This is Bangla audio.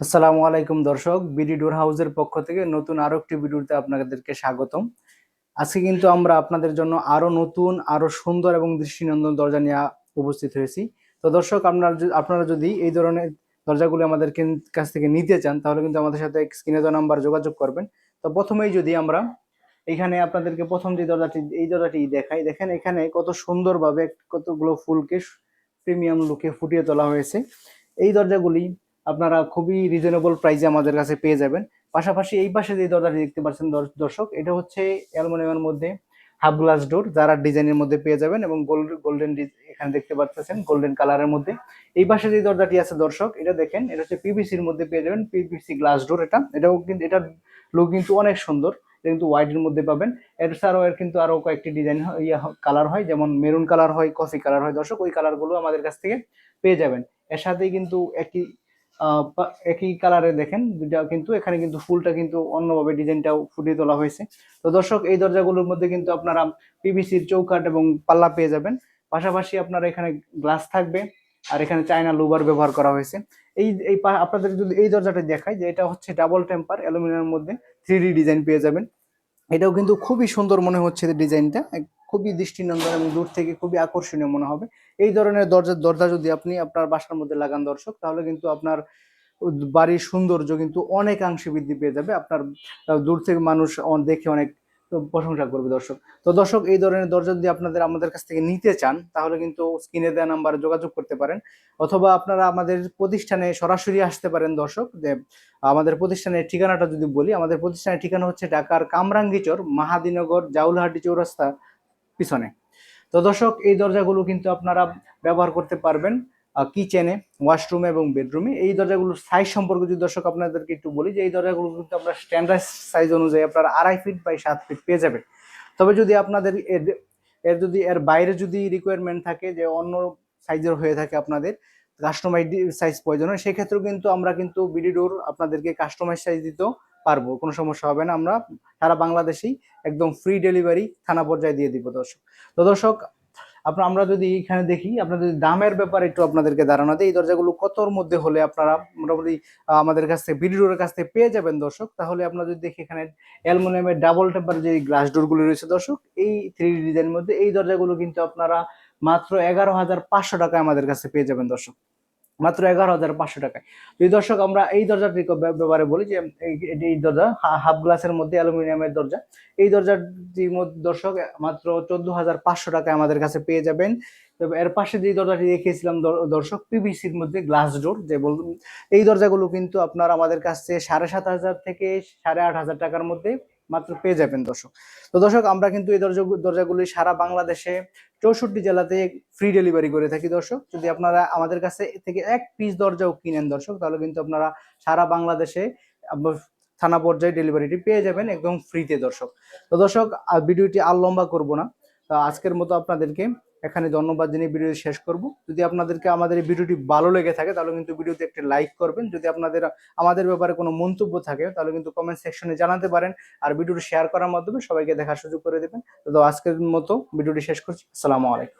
আসসালামু আলাইকুম দর্শক, বিডি ডোর হাউসের পক্ষ থেকে নতুন আরও একটি ভিডিওতে আপনাদেরকে স্বাগতম। আজকে কিন্তু আমরা আপনাদের জন্য আরও নতুন, আরও সুন্দর এবং দৃষ্টিনন্দন দরজা নিয়ে উপস্থিত হয়েছি। তো দর্শক, আপনারা আপনারা যদি এই ধরনের দরজাগুলি আমাদের কাছ থেকে নিতে চান, তাহলে কিন্তু আমাদের সাথে স্ক্রিনে দেওয়া নাম্বার যোগাযোগ করবেন। তো প্রথমেই যদি আমরা এখানে আপনাদেরকে প্রথম যে দরজাটি, এই দরজাটি দেখাই, দেখেন এখানে কত সুন্দরভাবে কতগুলো ফুলকে প্রিমিয়াম লুকে ফুটিয়ে তোলা হয়েছে। এই দরজাগুলি আপনারা খুবই রিজনেবল প্রাইসে আমাদের কাছে পেয়ে যাবেন। পাশাপাশি এই পাশে যে দরজাটি দেখতে পাচ্ছেন দর- দর্শক, এটা হচ্ছে অ্যালুমিনিয়ামের মধ্যে হাফ গ্লাস ডোর যারা ডিজাইনের মধ্যে পেয়ে যাবেন এবং গোল্ড গোল্ডেন এখানে দেখতে পাচ্ছেন গোল্ডেন কালারের মধ্যে। এই পাশে যে দরজাটি আছে দর্শক, এটা দেখেন, এটা হচ্ছে পিভিসির মধ্যে পেয়ে যাবেন পিভিসি গ্লাস ডোর এটা। এটাও কিন্তু, এটার লুক কিন্তু অনেক সুন্দর, এটা কিন্তু হোয়াইটের মধ্যে পাবেন। এর ছাড়াও এর কিন্তু আরও কয়েকটি ডিজাইন ইয়া কালার হয়, যেমন মেরুন কালার হয় কফি কালার হয়। দর্শক, ওই কালারগুলো আমাদের কাছ থেকে পেয়ে যাবেন। এর সাথেই কিন্তু পা- একই কালারে দেখেন দুটা কিন্তু, এখানে কিন্তু ফুলটা কিন্তু অন্যভাবে ডিজাইনটাও ফুটিয়ে তোলা হয়েছে। তো দর্শক, এই দরজাগুলোর মধ্যে কিন্তু আপনারা পিভিসির চৌকাঠ এবং পাল্লা পেয়ে যাবেন। পাশাপাশি আপনারা এখানে গ্লাস থাকবে, আর এখানে চায়না লুবার ব্যবহার করা হয়েছে। এই এই আপনাদের যদি এই দরজাটা দেখাই যে এটা হচ্ছে ডাবল টেম্পার অ্যালুমিনিয়ামের মধ্যে থ্রি ডিজাইন পেয়ে যাবেন। এটাও কিন্তু খুবই সুন্দর মনে হচ্ছে ডিজাইনটা খুবই দৃষ্টিনন্দন এবং দূর থেকে খুবই আকর্ষণীয় মনে হবে। এই ধরনের দরজার দরজা যদি আপনি আপনার বাসার মধ্যে লাগান দর্শক, তাহলে কিন্তু আপনার বাড়ির সৌন্দর্য কিন্তু অনেকাংশে বৃদ্ধি পেয়ে যাবে। আপনার দূর থেকে মানুষ দেখে অনেক প্রশংসা করবে দর্শক। তো দর্শক, এই ধরনের দরজা যদি আপনাদের, আমাদের কাছ থেকে নিতে চান, তাহলে কিন্তু স্ক্রিনে দেওয়া নাম্বারে যোগাযোগ করতে পারেন। অথবা আপনারা আমাদের প্রতিষ্ঠানে সরাসরি আসতে পারেন দর্শক। যে, আমাদের প্রতিষ্ঠানের ঠিকানাটা যদি বলি, আমাদের প্রতিষ্ঠানের ঠিকানা হচ্ছে ঢাকার কামরাঙ্গীচর, মাহাদিনগর, জাউলহাটি চৌরাস্তা পিছনে। তো দর্শক, এই দরজাগুলো কিন্তু আপনারা ব্যবহার করতে পারবেন কিচেনে, ওয়াশরুমে এবং বেডরুমে। এই দরজাগুলোর সাইজ সম্পর্কে যদি দর্শক আপনাদেরকে একটু বলি, যে এই দরজাগুলো কিন্তু আপনার স্ট্যান্ডার্ড সাইজ অনুযায়ী আপনারা আড়াই ফিট বাই সাত ফিট পেয়ে যাবেন। তবে যদি আপনাদের এর এর যদি, এর বাইরে যদি রিকোয়ারমেন্ট থাকে যে অন্য সাইজের হয়ে থাকে আপনাদের কাস্টমাইজ সাইজ প্রয়োজন হয়, সেক্ষেত্রেও কিন্তু আমরা কিন্তু বিডি ডোর আপনাদেরকে কাস্টমাইজ সাইজ দিতেও পারব, কোনো সমস্যা হবে না। আমরা সারা বাংলাদেশেই একদম ফ্রি ডেলিভারি থানা পর্যায়ে দিয়ে দিব দর্শক। তো দর্শক আপনার আমরা যদি এখানে দেখি আপনার যদি দামের ব্যাপারে একটু আপনাদেরকে ধারণা দিই, এই দরজাগুলো কতর মধ্যে হলে আপনারা মোটামুটি আমাদের কাছ থেকে বিডি ডোরের কাছ থেকে পেয়ে যাবেন দর্শক। তাহলে আপনারা যদি দেখি এখানে অ্যালুমিনিয়ামের ডাবল টেম্পার যে গ্লাস ডোরগুলো রয়েছে দর্শক, এই থ্রি ডিজাইনের মধ্যে এই দরজাগুলো কিন্তু আপনারা মাত্র এগারো হাজার পাঁচশো টাকায় আমাদের কাছে পেয়ে যাবেন দর্শক। মাত্র এগারো হাজার পাঁচশো টাকায়। যদি দর্শক, আমরা এই দরজাটির ব্যাপারে বলি যে, এই- দরজা হাফ গ্লাসের মধ্যে অ্যালুমিনিয়ামের দরজা। এই দরজাটির মধ্যে দর্শক, মাত্র চোদ্দ হাজার পাঁচশো টাকায় আমাদের কাছে পেয়ে যাবেন। তবে এর পাশে যে দরজাটি দেখিয়েছিলাম দর- দর্শক, পিভিসির মধ্যে গ্লাস ডোর, যে বল এই দরজাগুলো কিন্তু আপনার আমাদের কাছে সাড়ে সাত হাজার থেকে সাড়ে আট হাজার টাকার মধ্যে মাত্র পেয়ে যাবেন দর্শক। তো দর্শক, আমরা কিন্তু এই দরজা দরজাগুলি সারা বাংলাদেশে চৌষট্টি জেলাতে ফ্রি ডেলিভারি করে থাকি দর্শক। যদি আপনারা আমাদের কাছে থেকে এক পিস দরজাও কিনেন দর্শক, তাহলে কিন্তু আপনারা সারা বাংলাদেশে থানা পর্যায়ে ডেলিভারিটি পেয়ে যাবেন একদম ফ্রিতে দর্শক। তো দর্শক ভিডিওটি আর লম্বা করব না। আজকের মতো আপনাদেরকে এখানে ধন্যবাদ জানিয়ে ভিডিও শেষ করব। যদি আপনাদেরকে আমাদের এই ভিডিওটি ভালো লেগে থাকে, তাহলে কিন্তু ভিডিওতে একটি লাইক করবেন। যদি আপনাদের, আমাদের ব্যাপারে কোনো মন্তব্য থাকে, তাহলে কিন্তু কমেন্ট সেকশনে জানাতে পারেন। আর ভিডিওটি শেয়ার করার মাধ্যমে সবাইকে দেখার সুযোগ করে দেবেন। তো আজকের মতো ভিডিওটি শেষ করছি। আসসালামু আলাইকুম।